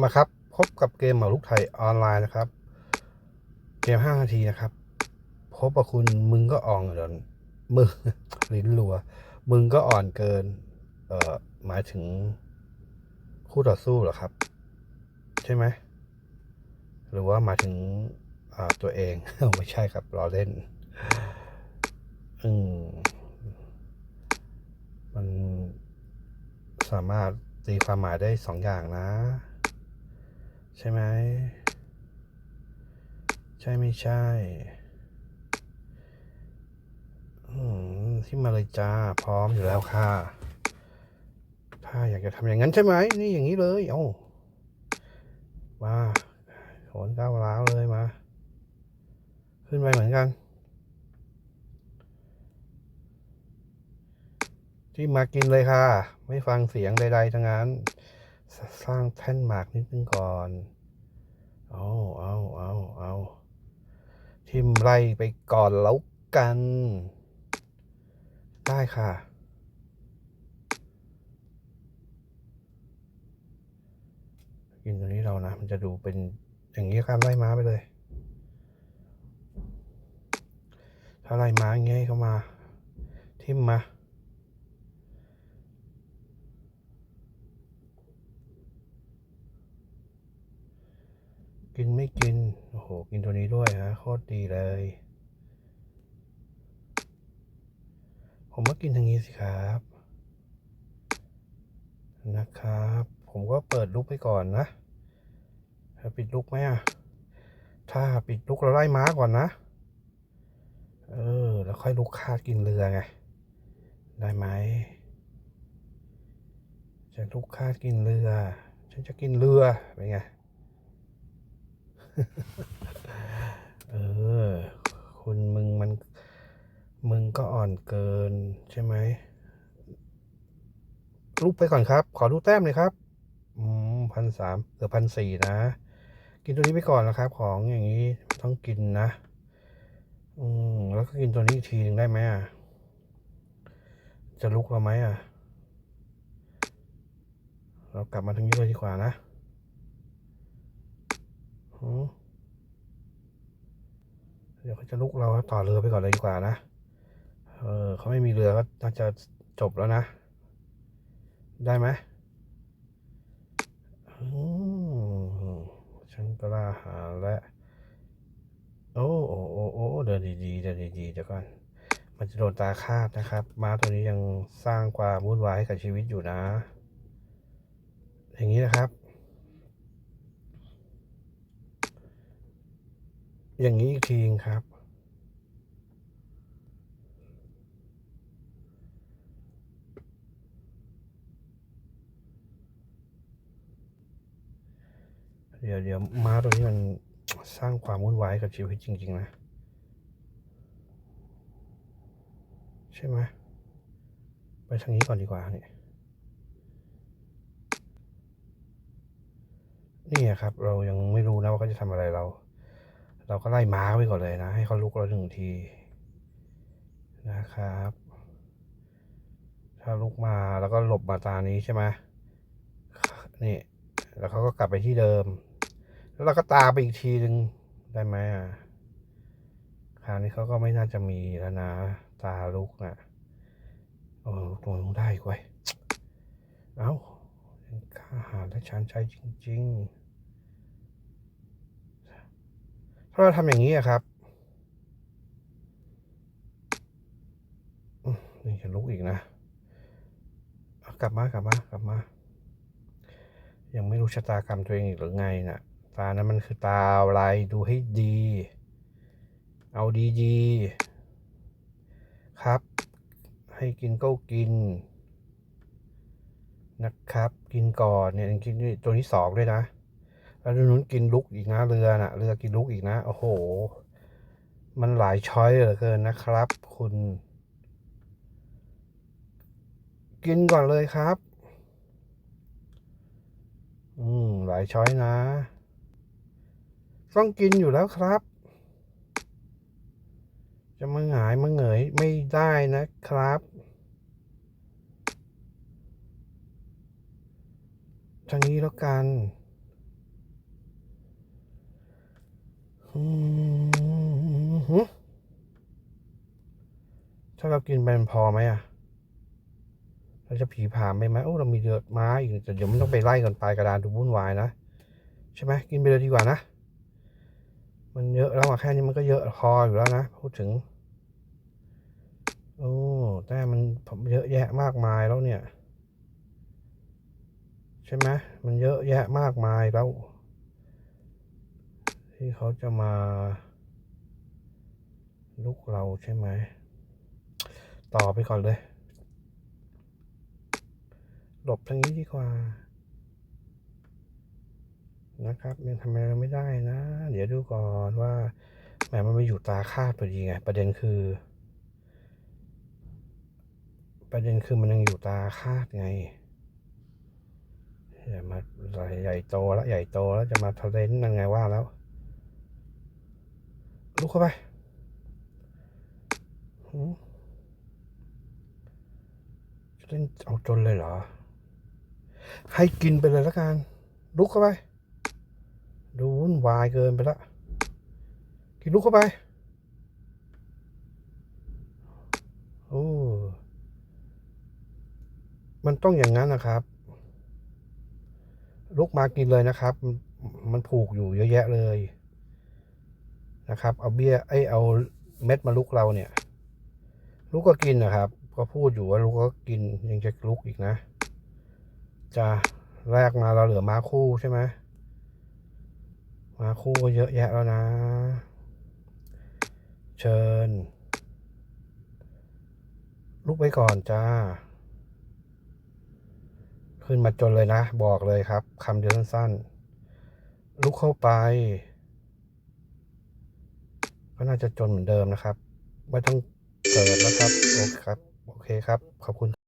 มาครับ พบกับเกมหมากรุกไทยออนไลน์นะครับ เกมห้านาทีนะครับ พบกับคุณมึงก็อ่อนเดินมึงลิ้นรัว มึงก็อ่อนเกิน เอ่อหมายถึงคู่ต่อสู้เหรอครับ ใช่ไหม หรือว่าหมายถึงตัวเอง ไม่ใช่ครับรอเล่น อืมมันสามารถตีความหมายได้สองอย่างนะ ใช่ไหม ใช่ไม่ใช่อืมที่มาเลยจ้า พร้อมอยู่แล้วค่ะ ถ้าอยากจะทำอย่างนั้นใช่ไหม นี่อย่างนี้เลยเอ้ามาโขนก้าวร้าวเลยมา ขึ้นไปเหมือนกัน ที่มากินเลยค่ะ ไม่ฟังเสียงใดๆทั้งนั้น สร้างแท่นหมากนิดนึงก่อน เอาเอาเอาเอาทิมไล่ไปก่อนแล้วกัน ได้ค่ะกินตัวนี้เรานะ มันจะดูเป็นอย่างนี้การไล่ม้าไปเลย ถ้าไล่ม้าอย่างเงี้ยให้เข้ามา ทิมมา กินไม่กิน โอ้โห กินตัวนี้ด้วยฮะ โคตรดีเลย ผมก็กินทางนี้สิครับ นะครับ ผมก็เปิดลุกไปก่อนนะถ้าปิดลุกไหมอะ ถ้าปิดลุกเราไล่ม้าก่อนนะ เออ แล้วค่อยลุกคาดกินเรือไง ได้ไหมจะลุกคาดกินเรือ ฉันจะกินเรือ เป็นไง เออ คุณมึงมัน มึงก็อ่อนเกินใช่ไหมลุกไปก่อนครับ ขอดูแต้มเลยครับอืมพันสามเกือพันสี่นะ กินตัวนี้ไปก่อนนะครับ ของอย่างนี้ต้องกินนะ อืมแล้วก็กินตัวนี้อีกทีหนึ่งได้ไหมอะ จะลุกเราไหมอะ เรากลับมาทางนี้เลยดีกว่านะ เดี๋ยวเขาจะลุกเราต่อเรือไปก่อนเลยดีกว่านะ เออเขาไม่มีเรือก็น่าจะจบแล้วนะ ได้ไหมอืมฉันก็ล่าหาและ โอ้โอ้โอ้โอ้เดินดีๆเดินดีๆเดี๋ยวก่อน มันจะโดนตาคาดนะครับ ม้าตัวนี้ยังสร้างความวุ่นวายให้กับชีวิตอยู่นะ อย่างนี้นะครับ อย่างนี้อีกทีนึงครับ เดี๋ยวเดี๋ยวม้าตัวนี้มันสร้างความวุ่นวายกับชีวิตจริง ๆ นะ ใช่ไหมไปทางนี้ก่อนดีกว่านี่นี่ครับ เรายังไม่รู้นะว่าเขาจะทำอะไรเรา เราก็ไล่ม้าไว้ก่อนเลยนะ ให้เขาลุกเราหนึ่งทีนะครับ ถ้าลุกมาแล้วก็หลบมาตานี้ใช่ไหมนี่ แล้วเขาก็กลับไปที่เดิม แล้วเราก็ตามไปอีกทีหนึ่งได้ไหมอะคราวนี้เขาก็ไม่น่าจะมีแล้วนะ ตาลุกนะโอ้ตรงนู้นได้กว้ยเอ้าข้าหารและชานใจจริง ๆ ถ้าเราทำอย่างนี้อะครับนี่จะลุกอีกนะ กลับมากลับมากลับมา ยังไม่รู้ชะตากรรมตัวเองอีกหรือไงน่ะ ตานั้นมันคือตาอะไร ดูให้ดี เอาดีๆ ครับ ให้กินก็กิน นะครับ กินก่อนเนี่ยกินตัวที่สองด้วยนะ แล้วตัวนู้นกินลุกอีกนะเรือน่ะ เรือกินลุกอีกนะ โอ้โห มันหลายช้อยเหลือเกินนะครับ คุณ กินก่อนเลยครับ อืม หลายช้อยนะ ต้องกินอยู่แล้วครับ จะมาหงายมาเหงยไม่ได้นะครับทางนี้แล้วกัน อืมหือ ถ้าเรากินไปมันพอไหมอะ เราจะผีผามไปไหมโอ้เรามีเดือดไม้อีกแต่เดี๋ยวมันต้องไปไล่กันปลายกระดานดูวุ่นวายนะ ใช่ไหมกินไปเลยดีกว่านะ มันเยอะแล้วอะแค่นี้มันก็เยอะพออยู่แล้วนะพูดถึง โอ้แต่มันเยอะแยะมากมายแล้วเนี่ย ใช่ไหมมันเยอะแยะมากมายแล้ว ที่เขาจะมาลุกเราใช่ไหม ต่อไปก่อนเลย หลบทางนี้ดีกว่า นะครับยังทำอะไรไม่ได้นะ เดี๋ยวดูก่อนว่าแหมมันไม่อยู่ตาคาดพอดีไง ประเด็นคือ ประเด็นคือมันยังอยู่ตาคาดไงอย่ามาใหญ่โตแล้วใหญ่โตแล้วจะมาทะเลนยังไงว่าแล้ว ลุกเข้าไปจะเล่นเอาจนเลยเหรอ ให้กินไปเลยล้วกัน ลุกเข้าไป ดูวุ่นวายเกินไปละ กินลุกเข้าไป โอ้ มันต้องอย่างนั้นนะครับ ลุกมากินเลยนะครับ มันผูกอยู่เยอะแยะเลย นะครับ เอาเบี้ยไอเอาเม็ดมาลุกเราเนี่ยลูกก็กินนะครับ ก็พูดอยู่ว่าลูกก็กินยังจะลุกอีกนะ จะแรกมาเราเหลือมาคู่ใช่ไหมมาคู่ก็เยอะแยะแล้วนะ เชิญ ลุกไปก่อนจ้า ขึ้นมาจนเลยนะ บอกเลยครับคำเดียวสั้นๆลุกเข้าไป ก็น่าจะจนเหมือนเดิมนะครับ ไม่ต้องเกิดแล้วครับ โอเคครับ โอเคครับ ขอบคุณ